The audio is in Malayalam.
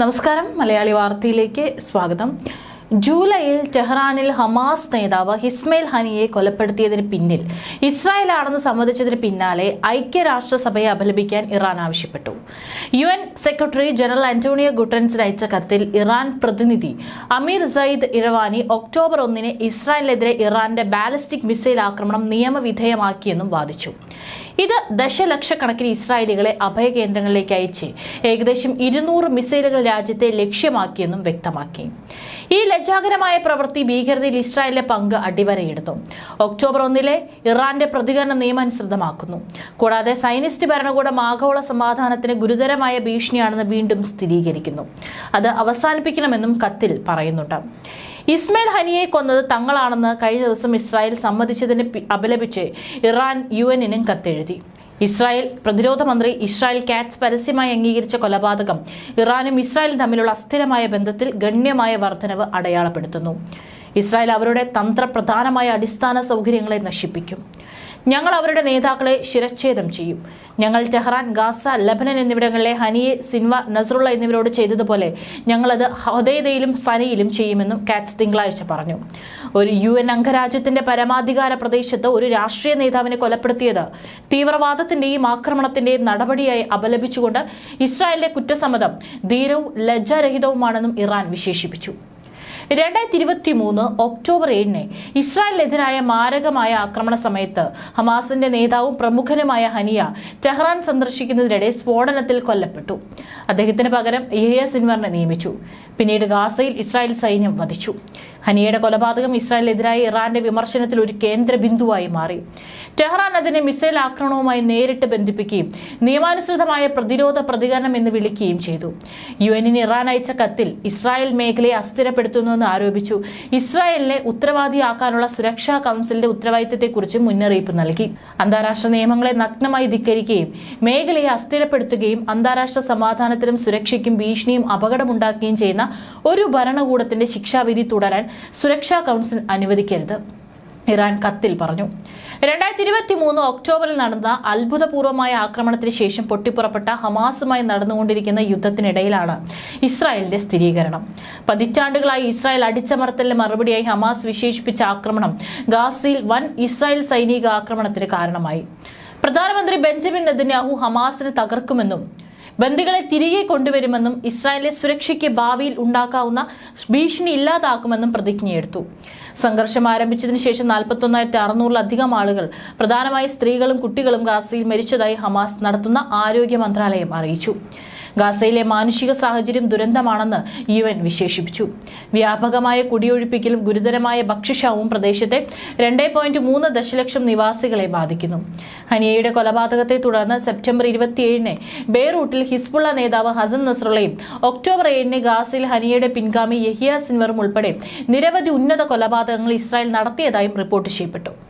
നമസ്കാരം. മലയാളി വാർത്തയിലേക്ക് സ്വാഗതം. ജൂലൈയിൽ ടെഹ്റാനിൽ ഹമാസ് നേതാവ് ഹിസ്മയിൽ ഹനിയെ കൊലപ്പെടുത്തിയതിന് പിന്നിൽ. ഇസ്രായേൽ ആണെന്ന് സമ്മതിച്ചതിന് പിന്നാലെ ഐക്യരാഷ്ട്രസഭയെ അപലപിക്കാൻ ഇറാൻ ആവശ്യപ്പെട്ടു. U N secretary general Antonio ഗുട്ടൻസിന് അയച്ച കത്തിൽ ഇറാൻ പ്രതിനിധി അമീർ സയ്യിദ് ഇറവാനി ഒക്ടോബർ ഒന്നിന് ഇസ്രായേലിനെതിരെ ഇറാന്റെ ബാലിസ്റ്റിക് മിസൈൽ ആക്രമണം നിയമവിധേയമാക്കിയെന്നും വാദിച്ചു. ഇത് ദശലക്ഷക്കണക്കിന് ഇസ്രായേലികളെ അഭയകേന്ദ്രങ്ങളിലേക്ക് അയച്ച് ഏകദേശം ഇരുന്നൂറ് മിസൈലുകൾ രാജ്യത്തെ ലക്ഷ്യമാക്കിയെന്നും വ്യക്തമാക്കി. ഈ ലജ്ജാകരമായ പ്രവൃത്തി ഭീകരതയിൽ ഇസ്രായേലിന്റെ പങ്ക് അടിവരയിടുന്നു. ഒക്ടോബർ ഒന്നിലെ ഇറാന്റെ പ്രതികരണം നിയമാനുസൃതമാക്കുന്നു കൂടാതെ സൈനിസ്റ്റ് ഭരണകൂടം ആഗോള സമാധാനത്തിന് ഗുരുതരമായ ഭീഷണിയാണെന്ന് വീണ്ടും സ്ഥിരീകരിക്കുന്നു. അത് അവസാനിപ്പിക്കണമെന്നും കത്തിൽ പറയുന്നുണ്ട്. ഇസ്മയിൽ ഹനിയെ കൊന്നത് തങ്ങളാണെന്ന് കഴിഞ്ഞ ദിവസം ഇസ്രായേൽ സമ്മതിച്ചതിന് അപലപിച്ച് ഇറാൻ യു എന്നിനും കത്തെഴുതി. ഇസ്രായേൽ പ്രതിരോധ മന്ത്രി ഇസ്രായേൽ കാറ്റ്സ് പരസ്യമായി അംഗീകരിച്ച കൊലപാതകം ഇറാനും ഇസ്രായേലും തമ്മിലുള്ള അസ്ഥിരമായ ബന്ധത്തിൽ ഗണ്യമായ വർധനവ് അടയാളപ്പെടുത്തുന്നു. ഇസ്രായേൽ അവരുടെ തന്ത്രപ്രധാനമായ അടിസ്ഥാന സൗകര്യങ്ങളെ നശിപ്പിക്കും. ഞങ്ങൾ അവരുടെ നേതാക്കളെ ശിരച്ഛേദം ചെയ്യും. ഞങ്ങൾ ടെഹ്റാൻ ഗാസ ലബനൻ എന്നിവിടങ്ങളിലെ ഹനിയെ സിൻവ നസറുള്ള എന്നിവരോട് ചെയ്തതുപോലെ ഞങ്ങളത് ഹൊദൈദയിലും സനയിലും ചെയ്യുമെന്നും കാറ്റ്സ് തിങ്കളാഴ്ച പറഞ്ഞു. ഒരു യു എൻ അംഗരാജ്യത്തിന്റെ പരമാധികാര പ്രദേശത്ത് ഒരു രാഷ്ട്രീയ നേതാവിനെ കൊലപ്പെടുത്തിയത് തീവ്രവാദത്തിന്റെയും ആക്രമണത്തിന്റെയും നടപടിയായി അപലപിച്ചുകൊണ്ട് ഇസ്രായേലിന്റെ കുറ്റസമ്മതം ധീരവും ലജ്ജാരഹിതവുമാണെന്നും ഇറാൻ വിശേഷിപ്പിച്ചു. രണ്ടായിരത്തി ഇരുപത്തി മൂന്ന് ഒക്ടോബർ ഏഴിന് ഇസ്രായേലിനെതിരായ മാരകമായ ആക്രമണ സമയത്ത് ഹമാസിന്റെ നേതാവും പ്രമുഖനുമായ ഹനിയ ടെഹ്റാൻ സന്ദർശിക്കുന്നതിനിടെ സ്ഫോടനത്തിൽ കൊല്ലപ്പെട്ടു. അദ്ദേഹത്തിന് പകരം യഹിയ സിൻവറിനെ നിയമിച്ചു. പിന്നീട് ഗാസയിൽ ഇസ്രായേൽ സൈന്യം വധിച്ചു. ഹനിയയുടെ കൊലപാതകം ഇസ്രായേലിനെതിരായ ഇറാന്റെ വിമർശനത്തിൽ ഒരു കേന്ദ്ര ബിന്ദുവായി മാറി. ടെഹ്റാൻ അതിനെ മിസൈൽ ആക്രമണവുമായി നേരിട്ട് ബന്ധിപ്പിക്കുകയും നിയമാനുസൃതമായ പ്രതിരോധ പ്രതികരണം എന്ന് വിളിക്കുകയും ചെയ്തു. യു എനിന് ഇറാൻ അയച്ച കത്തിൽ ഇസ്രായേൽ മേഖലയെ അസ്ഥിരപ്പെടുത്തുന്നുവെന്ന് ആരോപിച്ചു. ഇസ്രായേലിനെ ഉത്തരവാദിയാക്കാനുള്ള സുരക്ഷാ കൗൺസിലിന്റെ ഉത്തരവാദിത്തത്തെക്കുറിച്ച് മുന്നറിയിപ്പ് നൽകി. അന്താരാഷ്ട്ര നിയമങ്ങളെ നഗ്നമായി ധിക്കരിക്കുകയും മേഖലയെ അസ്ഥിരപ്പെടുത്തുകയും അന്താരാഷ്ട്ര സമാധാനത്തിനും സുരക്ഷയ്ക്കും ഭീഷണിയും അപകടമുണ്ടാക്കുകയും ചെയ്യുന്ന ഒരു ഭരണകൂടത്തിന്റെ ശിക്ഷാവിധി തുടരാൻ സുരക്ഷാ കൗൺസിൽ അനുവദിക്കരുത്. ഇറാൻ കത്തിൽ പറഞ്ഞു. രണ്ടായിരത്തി ഇരുപത്തി മൂന്ന് ഒക്ടോബറിൽ നടന്ന അത്ഭുതപൂർവമായ ആക്രമണത്തിന് ശേഷം പൊട്ടിപ്പുറപ്പെട്ട ഹമാസുമായി നടന്നുകൊണ്ടിരിക്കുന്ന യുദ്ധത്തിനിടയിലാണ് ഇസ്രായേലിന്റെ സ്ഥിരീകരണം. പതിറ്റാണ്ടുകളായി ഇസ്രായേൽ അടിച്ചമർത്തലിന് മറുപടിയായി ഹമാസ് വിശേഷിപ്പിച്ച ആക്രമണം ഗാസയിൽ വൻ ഇസ്രായേൽ സൈനിക ആക്രമണത്തിന് കാരണമായി. പ്രധാനമന്ത്രി ബെഞ്ചമിൻ നെതന്യാഹു ഹമാസിനെ തകർക്കുമെന്നും ബന്ദികളെ തിരികെ കൊണ്ടുവരുമെന്നും ഇസ്രായേലിലെ സുരക്ഷയ്ക്ക് ഭാവിയിൽ ഉണ്ടാക്കാവുന്ന ഭീഷണി ഇല്ലാതാക്കുമെന്നും പ്രതിജ്ഞയെടുത്തു. സംഘർഷം ആരംഭിച്ചതിനു ശേഷം നാൽപ്പത്തൊന്നായിരത്തി അറുന്നൂറിലധികം ആളുകൾ പ്രധാനമായി സ്ത്രീകളും കുട്ടികളും ഗാസയിൽ മരിച്ചതായി ഹമാസ് നടത്തുന്ന ആരോഗ്യ മന്ത്രാലയം അറിയിച്ചു. ഗാസയിലെ മാനുഷിക സാഹചര്യം ദുരന്തമാണെന്ന് യു എൻ വിശേഷിപ്പിച്ചു. വ്യാപകമായ കുടിയൊഴിപ്പിക്കലും ഗുരുതരമായ ഭക്ഷ്യക്ഷാമവും പ്രദേശത്തെ രണ്ടേ പോയിന്റ് മൂന്ന് ദശലക്ഷം നിവാസികളെ ബാധിക്കുന്നു. ഹനിയയുടെ കൊലപാതകത്തെ തുടർന്ന് സെപ്റ്റംബർ ഇരുപത്തിയേഴിന് ബെയ്റൂട്ടിൽ ഹിസ്ബുള്ള നേതാവ് ഹസൻ നസ്രുള്ളയും ഒക്ടോബർ ഏഴിന് ഗാസയിൽ ഹനിയയുടെ പിൻഗാമി യഹിയ സിൻവറും ഉൾപ്പെടെ നിരവധി ഉന്നത കൊലപാതകങ്ങൾ ഇസ്രായേൽ നടത്തിയതായും റിപ്പോർട്ട് ചെയ്യപ്പെട്ടു.